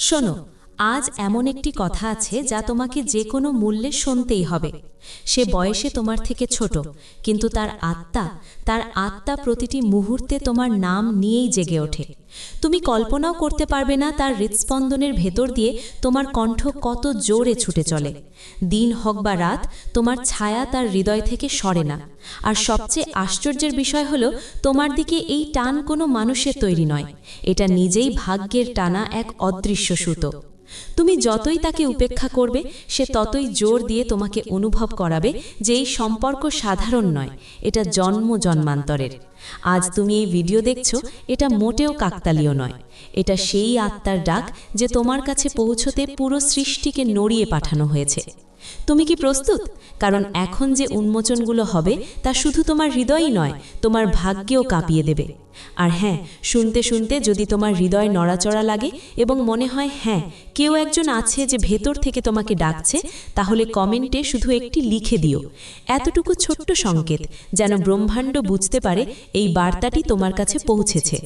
শোনো আজ এমন একটি কথা আছে যা তোমাকে যে কোনো মূল্যে শুনতেই হবে। সে বয়সে তোমার থেকে ছোট, কিন্তু তার আত্মা তার আত্মা প্রতিটি মুহূর্তে তোমার নাম নিয়েই জেগে ওঠে। তুমি কল্পনাও করতে পারবে না তার হৃৎস্পন্দনের ভেতর দিয়ে তোমার কণ্ঠ কত জোরে ছুটে চলে। দিন হোক বা রাত, তোমার ছায়া তার হৃদয় থেকে সরে না। আর সবচেয়ে আশ্চর্যের বিষয় হলো, তোমার দিকে এই টান কোনো মানুষের তৈরি নয়। এটা নিজেই ভাগ্যের টানা এক অদৃশ্য সুতো তুমি যতই তাকে উপেক্ষা করবে, সে ততই জোর দিয়ে তোমাকে অনুভব করাবে যে এই সম্পর্ক সাধারণ নয়, এটা জন্ম জন্মান্তরের। আজ তুমি এই ভিডিও দেখছ, এটা মোটেও কাকতালীয় নয়। এটা সেই আত্মার ডাক যে তোমার কাছে পৌঁছতে পুরো সৃষ্টিকে নড়িয়ে পাঠানো হয়েছে। তুমি কি প্রস্তুত? কারণ এখন যে উন্মোচনগুলো হবে, তা শুধু তোমার হৃদয়ই নয়, তোমার ভাগ্যেও কাঁপিয়ে দেবে। আর হ্যাঁ শুনতে শুনতে যদি তোমার হৃদয় নড়াচড়া লাগে এবং মনে হয় হ্যাঁ কেউ একজন আছে যে ভেতর থেকে তোমাকে ডাকছে, তাহলে কমেন্টে শুধু একটি লিখে দিও। এতটুকু ছোট্ট সংকেত যেন ব্রহ্মাণ্ড বুঝতে পারে এই বার্তাটি তোমার কাছে পৌঁছেছে।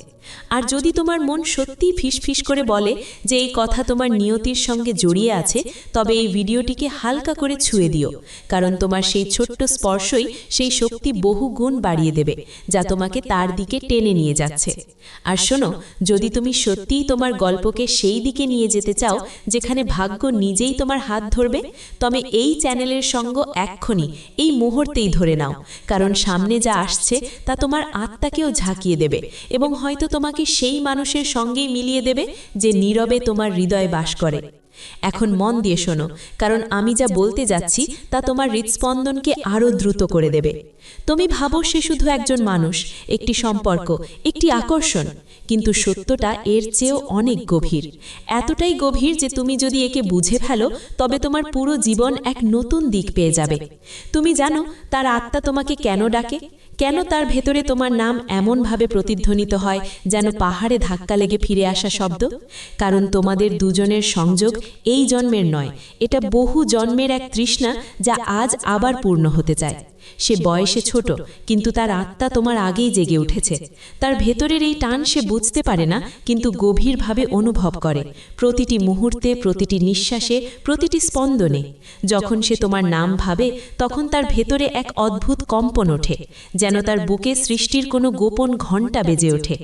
আর যদি তোমার মন সত্যিই ফিসফিস করে বলে যে এই কথা তোমার নিয়তির সঙ্গে জড়িয়ে আছে, তবে এই ভিডিওটিকে হালকা করে ছুঁয়ে দিও, কারণ তোমার সেই ছোট্ট স্পর্শই সেই শক্তি বহু গুণ বাড়িয়ে দেবে, যা তোমাকে তার দিকে টেনে নিয়ে যাচ্ছে। আর শোনো যদি তুমি সত্যিই তোমার গল্পকে সেই দিকে নিয়ে যেতে চাও যেখানে ভাগ্য নিজেই তোমার হাত ধরবে তবে এই চ্যানেলের সঙ্গ এক্ষুনি এই মুহূর্তেই ধরে নাও কারণ সামনে যা আসছে তা তোমার আত্মাকেও ঝাঁকিয়ে দেবে এবং হয়তো তোমাকে সেই মানুষের সঙ্গেই মিলিয়ে দেবে যে নীরবে তোমার হৃদয়ে বাস করে। এখন মন দিয়ে শোনো কারণ আমি যা বলতে যাচ্ছি তা তোমার হৃৎস্পন্দনকে আরও দ্রুত করে দেবে। তুমি ভাবো সে শুধু একজন মানুষ একটি সম্পর্ক একটি আকর্ষণ কিন্তু সত্যটা এর চেয়েও অনেক গভীর। এতটাই গভীর যে তুমি যদি একে বুঝে ফেলো তবে তোমার পুরো জীবন এক নতুন দিক পেয়ে যাবে। তুমি জানো তার আত্মা তোমাকে কেন ডাকে? কেন তার ভেতরে তোমার নাম এমনভাবে প্রতিধ্বনিত হয় যেন পাহাড়ে ধাক্কা লেগে ফিরে আসা শব্দ কারণ তোমাদের দুজনের সংযোগ এই জন্মের নয়। এটা বহু জন্মের এক তৃষ্ণা যা আজ আবার পূর্ণ হতে চায়। সে বয়সে ছোট কিন্তু তার আত্মা তোমার আগেই জেগে উঠেছে। তার ভেতরের এই টান সে বুঝতে পারে না কিন্তু গভীরভাবে অনুভব করে। প্রতিটি মুহূর্তে প্রতিটি নিঃশ্বাসে প্রতিটি স্পন্দনে যখন সে তোমার নাম ভাবে তখন তার ভেতরে এক অদ্ভুত কম্পন ওঠে যেন তার বুকে সৃষ্টির কোনো গোপন ঘণ্টা বেজে ওঠে।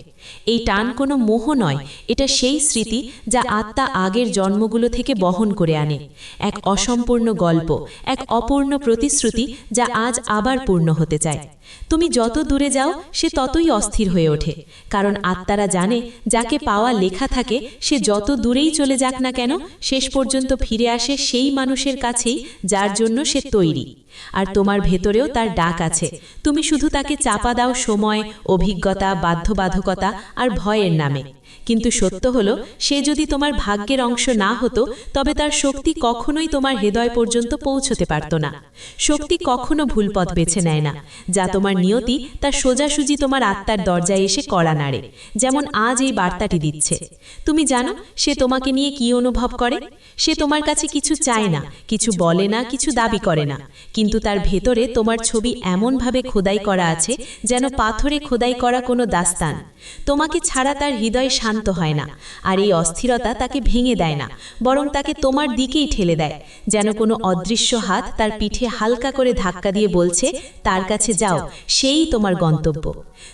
এই টান কোনো মোহ নয় এটা সেই স্মৃতি যা আত্মা আগের জন্মগুলো থেকে বহন করে আনে। এক অসম্পূর্ণ গল্প এক অপূর্ণ প্রতিশ্রুতি যা আজ আবার পূর্ণ হতে চায়। তুমি যত দূরে যাও, সে ততই অস্থির হয়ে ওঠে। কারণ আত্মারা জানে, যাকে পাওয়া লেখা থাকে, সে যত দূরেই চলে যাক না কেন, শেষ পর্যন্ত ফিরে আসে সেই মানুষের কাছেই যার জন্য সে তৈরি। আর তোমার ভেতরেও তার ডাক আছে। তুমি শুধু তাকে চাপা দাও সময়, অভিজ্ঞতা, বাধ্যবাধকতা আর ভয়ের নামে। কিন্তু সত্য হলো সে যদি তোমার ভাগ্যের অংশ না হতো তবে তার শক্তি কখনোই তোমার হৃদয় পর্যন্ত পৌঁছতে পারত না। শক্তি কখনো ভুল পথ বেছে নেয় না। যা তোমার নিয়তি তার সোজাসুজি তোমার আত্মার দরজায় এসে কড়া নাড়ে। যেমন আজ এই বার্তাটি দিচ্ছে। তুমি জানো সে তোমাকে নিয়ে কি অনুভব করে? সে তোমার কাছে কিছু চায় না কিছু বলে না কিছু দাবি করে না। কিন্তু তার ভেতরে তোমার ছবি এমনভাবে খোদাই করা আছে যেন পাথরে খোদাই করা কোনো দাস্তান তোমাকে ছাড়া তার হৃদয় শান্ত হয় না। আর এই অস্থিরতা তাকে ভেঙে দেয় না, বরং তাকে তোমার দিকেই ঠেলে দেয়। যেন কোনো অদৃশ্য হাত তার পিঠে হালকা করে ধাক্কা দিয়ে বলছে, তার কাছে যাও, সেই তোমার গন্তব্য।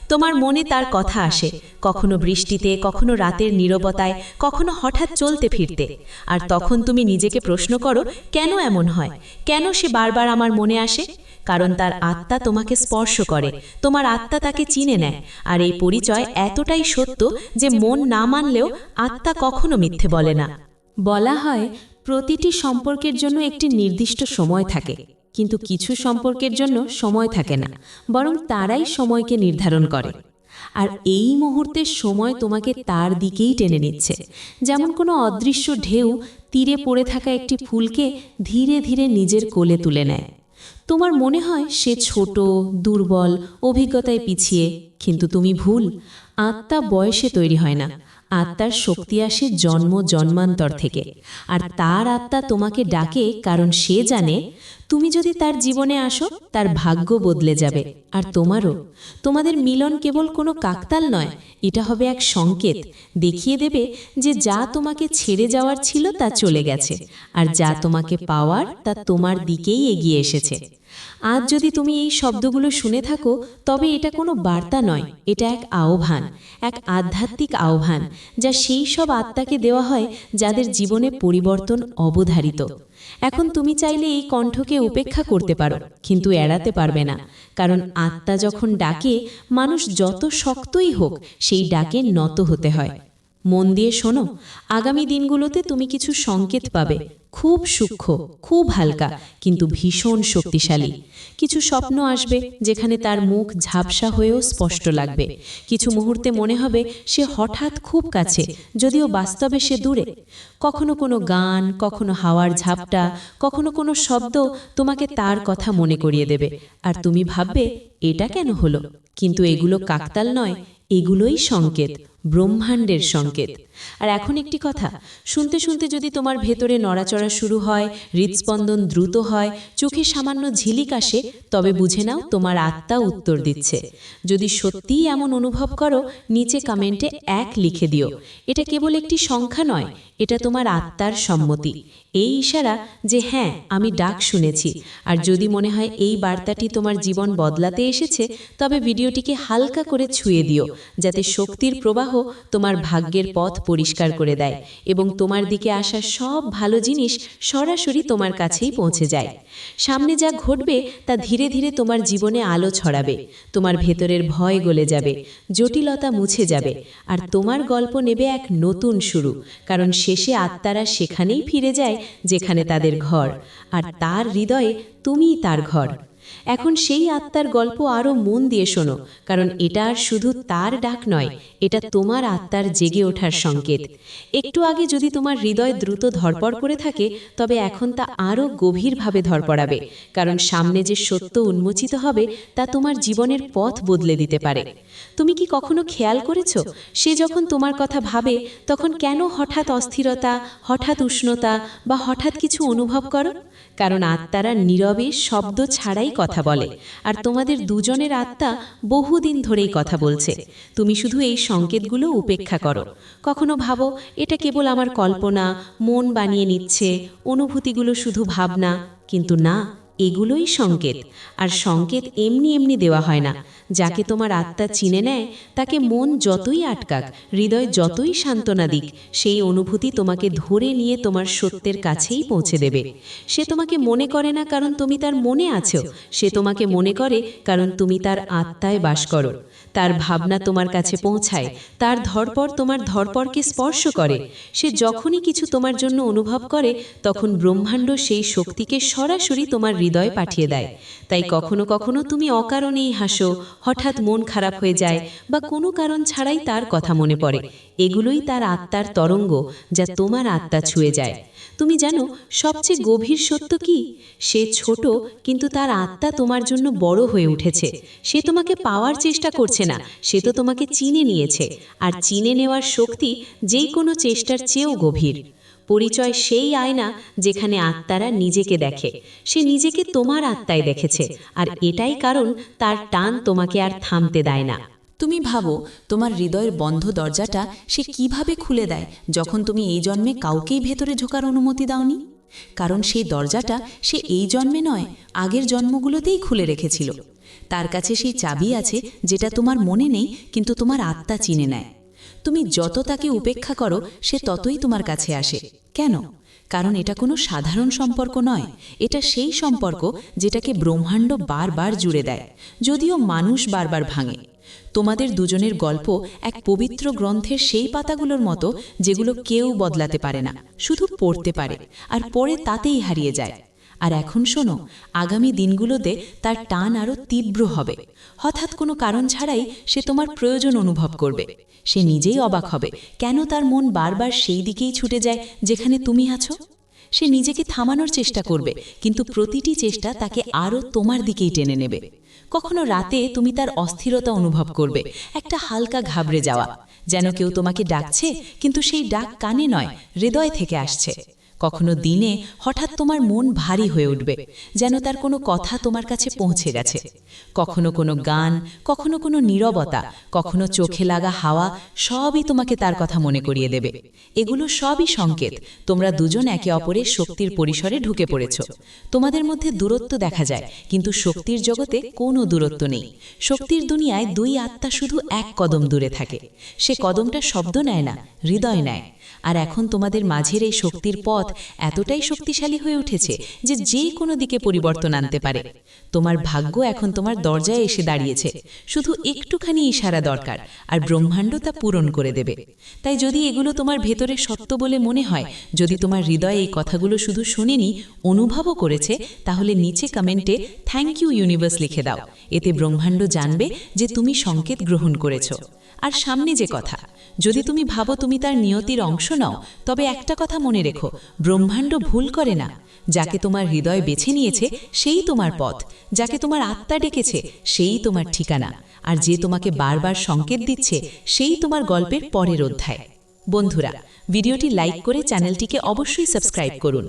তোমার মনে তার কথা আসে, কখনো বৃষ্টিতে, কখনো রাতের নীরবতায়, কখনো হঠাৎ চলতে ফিরতে। আর তখন তুমি নিজেকে প্রশ্ন করো, কেন এমন হয়? কেন সে বারবার আমার মনে আসে? কারণ তার আত্মা তোমাকে স্পর্শ করে। তোমার আত্মা তাকে চিনে নেয়। আর এই পরিচয় এতটাই সত্য যে মন না মানলেও আত্মা কখনো মিথ্যে বলে না। বলা হয়, প্রতিটি সম্পর্কের জন্য একটি নির্দিষ্ট সময় থাকে। কিন্তু কিছু সম্পর্কের জন্য সময় থাকে না, বরং তারাই সময়কে নির্ধারণ করে। আর এই মুহূর্তের সময় তোমাকে তার দিকেই টেনে নিচ্ছে। যেমন কোনো অদৃশ্য ঢেউ তীরে পড়ে থাকা একটি ফুলকে ধীরে ধীরে নিজের কোলে তুলে নেয়। তোমার মনে হয় সে ছোট, দুর্বল, অভিজ্ঞতায় পিছিয়ে, কিন্তু তুমি ভুল। আত্মা বয়সে তৈরি হয় না। আত্মার শক্তি আসে জন্ম, জন্মান্তর থেকে। আর তার আত্মা তোমাকে ডাকে কারণ সে জানে, তুমি যদি তার জীবনে আসো, তার ভাগ্য বদলে যাবে। আর তোমারও, তোমাদের মিলন কেবল কোনো কাকতাল নয়, এটা হবে এক সংকেত। দেখিয়ে দেবে যে যা তোমাকে ছেড়ে যাওয়ার ছিল তা চলে গেছে, আর যা তোমাকে পাওয়ার তা তোমার দিকেই এগিয়ে এসেছে। আজ যদি তুমি এই শব্দগুলো শুনে থাকো, তবে এটা কোনো বার্তা নয়, এটা এক আহ্বান, এক আধ্যাত্মিক আহ্বান, যা সেই সব আত্মাকে দেওয়া হয় যাদের জীবনে পরিবর্তন অবধারিত। এখন তুমি চাইলে এই কণ্ঠকে উপেক্ষা করতে পারো, কিন্তু এড়াতে পারবে না, কারণ আত্মা যখন ডাকে, মানুষ যত শক্তই হোক, সেই ডাকে নত হতে হয়। মন দিয়ে শোনো, আগামী দিনগুলোতে তুমি কিছু সংকেত পাবে। খুব সূক্ষ্ম, খুব হালকা, কিন্তু ভীষণ শক্তিশালী। কিছু স্বপ্ন আসবে যেখানে তার মুখ ঝাপসা হয়েও স্পষ্ট লাগবে। কিছু মুহূর্তে মনে হবে সে হঠাৎ খুব কাছে, যদিও বাস্তবে সে দূরে। কখনো কোনো গান, কখনো হাওয়ার ঝাপটা, কখনো কোনো শব্দ তোমাকে তার কথা মনে করিয়ে দেবে। আর তুমি ভাববে, এটা কেন হলো? কিন্তু এগুলো কাকতাল নয়, এগুলোই সংকেত। ব্রহ্মাণ্ডের সংকেত। আর এখন একটি কথা, শুনতে শুনতে যদি তোমার ভেতরে নড়াচড়া শুরু হয়, হৃদস্পন্দন দ্রুত হয়, চোখে সামান্য ঝিলিক আসে, তবে বুঝে নাও তোমার আত্মা উত্তর দিচ্ছে। যদি সত্যিই এমন অনুভব করো, নিচে কমেন্টে এক লিখে দিও। এটা কেবল একটি সংখ্যা নয়, এটা তোমার আত্মার সম্মতি। এই ইশারা যে হ্যাঁ আমি ডাক শুনেছি, আর যদি মনে হয় এই বার্তাটি তোমার জীবন বদলাতে এসেছে, তবে ভিডিওটিকে হালকা করে ছুঁয়ে দিও, যাতে শক্তির প্রবাহ তোমার ভাগ্যের পথ পরিষ্কার করে দেয় এবং তোমার দিকে আসা সব ভালো জিনিস সরাসরি তোমার কাছেই পৌঁছে যায়। সামনে যা ঘটবে তা ধীরে ধীরে তোমার জীবনে আলো ছড়াবে, তোমার ভেতরের ভয় গলে যাবে, জটিলতা মুছে যাবে, আর তোমার গল্প নেবে এক নতুন শুরু, কারণ শেষে আত্মারা সেখানেই ফিরে যায় যেখানে তাদের ঘর, আর তার হৃদয়ে তুমিই তার ঘর। এখন সেই আত্মার গল্প আরও মন দিয়ে শোনো, কারণ এটা আর শুধু তার ডাক নয়, এটা তোমার আত্মার জেগে ওঠার সংকেত। একটু আগে যদি তোমার হৃদয় দ্রুত ধরপড় করে থাকে, তবে এখন তা আরও গভীরভাবে ধরপড়াবে, কারণ সামনে যে সত্য উন্মোচিত হবে, তা তোমার জীবনের পথ বদলে দিতে পারে। তুমি কি কখনো খেয়াল করেছ? সে যখন তোমার কথা ভাবে, তখন কেন হঠাৎ অস্থিরতা, হঠাৎ উষ্ণতা বা হঠাৎ কিছু অনুভব করো? কারণ আত্মারা নীরবে শব্দ ছাড়াই কথা বলে। আর তোমাদের দুজনের আত্মা বহুদিন ধরেই কথা বলছে। তুমি শুধু এই সংকেতগুলো উপেক্ষা করো। কখনো ভাবো, এটা কেবল আমার কল্পনা, মন বানিয়ে নিচ্ছে, অনুভূতিগুলো শুধু ভাবনা, কিন্তু না। এগুলোই সংকেত। আর সংকেত এমনি এমনি দেওয়া হয় না। যাকে তোমার আত্মা চিনে নেয়, তাকে মন যতই আটকাক, হৃদয় যতই সান্ত্বনা দিক, সেই অনুভূতি তোমাকে ধরে নিয়ে তোমার সত্যের কাছেই পৌঁছে দেবে। সে তোমাকে মনে করে না কারণ তুমি তার মনে আছো। সে তোমাকে মনে করে কারণ তুমি তার আত্মায় বাস করো। তার ভাবনা তোমার কাছে পৌঁছায়, তার ধরপর তোমার ধরপরকে স্পর্শ করে। সে যখনই কিছু তোমার জন্য অনুভব করে, তখন ব্রহ্মাণ্ড সেই শক্তিকে সরাসরি তোমার হৃদয় পাঠিয়ে দেয়। তাই কখনো কখনো তুমি অকারণেই হাসো, হঠাৎ মন খারাপ হয়ে যায় বা কোনো কারণ ছাড়াই তার কথা মনে পড়ে। এগুলোই তার আত্মার তরঙ্গ, যা তোমার আত্মা ছুঁয়ে যায়। তুমি জানো, সবচেয়ে গভীর সত্য কি? সে ছোট, কিন্তু তার আত্মা তোমার জন্য বড় হয়ে উঠেছে। সে তোমাকে পাওয়ার চেষ্টা করছে না, সে তো তোমাকে চিনে নিয়েছে, আর চিনে নেওয়ার শক্তি যেই কোনো চেষ্টার চেয়েও গভীর। পরিচয় সেই আয়না যেখানে আত্মারা নিজেকে দেখে। সে নিজেকে তোমার আত্মায় দেখেছে, আর এটাই কারণ তার টান তোমাকে আর থামতে দেয় না। তুমি ভাবো, তোমার হৃদয়ের বন্ধ দরজাটা সে কীভাবে খুলে দেয় যখন তুমি এই জন্মে কাউকেই ভেতরে ঢোকার অনুমতি দাওনি? কারণ সেই দরজাটা সে এই জন্মে নয়, আগের জন্মগুলোতেই খুলে রেখেছিল। তার কাছে সেই চাবি আছে যেটা তোমার মনে নেই, কিন্তু তোমার আত্মা চিনে নেয়। তুমি যত তাকে উপেক্ষা করো, সে ততই তোমার কাছে আসে। কেন? কারণ এটা কোনো সাধারণ সম্পর্ক নয়। এটা সেই সম্পর্ক যেটাকে ব্রহ্মাণ্ড বারবার জুড়ে দেয়, যদিও মানুষ বারবার ভাঙে। তোমাদের দুজনের গল্প এক পবিত্র গ্রন্থের সেই পাতাগুলোর মতো যেগুলো কেউ বদলাতে পারে না, শুধু পড়তে পারে আর পরে তাতেই হারিয়ে যায়। আর এখন শোনো, আগামী দিনগুলোতে তার টান আরও তীব্র হবে। হঠাৎ কোনো কারণ ছাড়াই সে তোমার প্রয়োজন অনুভব করবে। সে নিজেই অবাক হবে, কেন তার মন বারবার সেই দিকেই ছুটে যায় যেখানে তুমি আছো? সে নিজেকে থামানোর চেষ্টা করবে, কিন্তু প্রতিটি চেষ্টা তাকে আরও তোমার দিকেই টেনে নেবে। কখনো রাতে তুমি তার অস্থিরতা অনুভব করবে, একটা হালকা ঘাবড়ে যাওয়া, যেন কেউ তোমাকে ডাকছে, কিন্তু সেই ডাক কানে নয়, হৃদয় থেকে আসছে। কখনো দিনে হঠাৎ তোমার মন ভারী হয়ে উঠবে, যেন তার কোনো কথা তোমার কাছে পৌঁছে গেছে। কখনো কোনো গান, কখনো কোনো নীরবতা, কখনো চোখে লাগা হাওয়া, সবই তোমাকে তার কথা মনে করিয়ে দেবে। এগুলো সবই সংকেত, তোমরা দুজন একে অপরের শক্তির পরিসরে ঢুকে পড়েছ। তোমাদের মধ্যে দূরত্ব দেখা যায়, কিন্তু শক্তির জগতে কোনো দূরত্ব নেই। শক্তির দুনিয়ায় দুই আত্মা শুধু এক কদম দূরে থাকে। সে কদমটা শব্দ নেয় না, হৃদয় নেয়। আর এখন তোমাদের মাঝের এই শক্তির পথ এতটাই শক্তিশালী হয়ে উঠেছে যে যে কোনো দিকে পরিবর্তন আনতে পারে। তোমার ভাগ্য এখন তোমার দরজায় এসে দাঁড়িয়েছে। শুধু একটুখানি ইশারা দরকার, আর ব্রহ্মাণ্ড তা পূরণ করে দেবে। তাই যদি এগুলো তোমার ভেতরে সত্য বলে মনে হয়, যদি তোমার হৃদয়ে এই কথাগুলো শুধু শুনেনি, অনুভবও করেছে, তাহলে নিচে কমেন্টে থ্যাংক ইউ ইউনিভার্স লিখে দাও। এতে ব্রহ্মাণ্ড জানবে যে তুমি সংকেত গ্রহণ করেছ। আর সামনে যে কথা, যদি তুমি ভাবো তুমি তার নিয়তির অংশ নাও তবে একটা কথা মনে রেখো, ব্রহ্মাণ্ড ভুল করে না। যাকে তোমার হৃদয় বেছে নিয়েছে, সেই তোমার পথ। যাকে তোমার আত্মা ডেকেছে, সেই তোমার ঠিকানা। আর যে তোমাকে বারবার সংকেত দিচ্ছে, সেই তোমার গল্পের পরের অধ্যায়। বন্ধুরা, ভিডিওটি লাইক করে চ্যানেলটিকে অবশ্যই সাবস্ক্রাইব করুন।